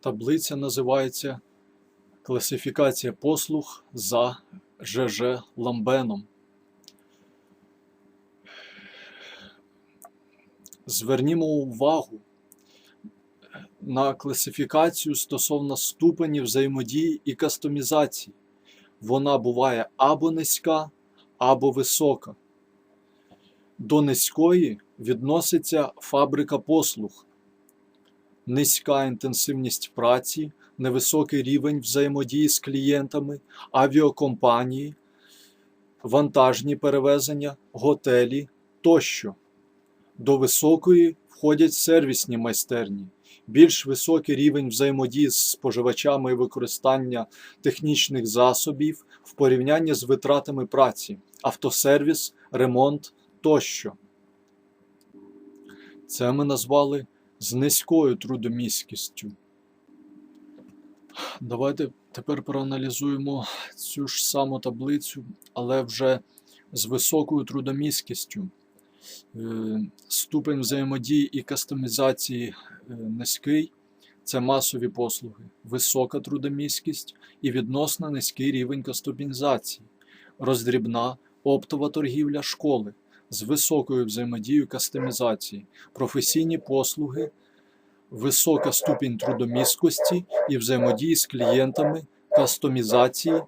Таблиця називається Класифікація послуг за ЖЖ Ламбеном. Звернімо увагу на класифікацію стосовно ступенів взаємодії і кастомізації. Вона буває або низька, або висока. До низької відноситься фабрика послуг, низька інтенсивність праці, невисокий рівень взаємодії з клієнтами, авіакомпанії, вантажні перевезення, готелі тощо. До високої входять сервісні майстерні, більш високий рівень взаємодії з споживачами і використання технічних засобів в порівнянні з витратами праці, автосервіс, ремонт тощо. Це ми назвали з низькою трудомісткістю. Давайте тепер проаналізуємо цю ж саму таблицю, але вже з високою трудомісткістю. Е, Ступень взаємодії і кастомізації е, низький це масові послуги, висока трудомісткість і відносно низький рівень кастомізації, роздрібна оптова торгівля школи з високою взаємодією кастомізації, професійні послуги, висока ступінь трудомісткості і взаємодії з клієнтами, кастомізації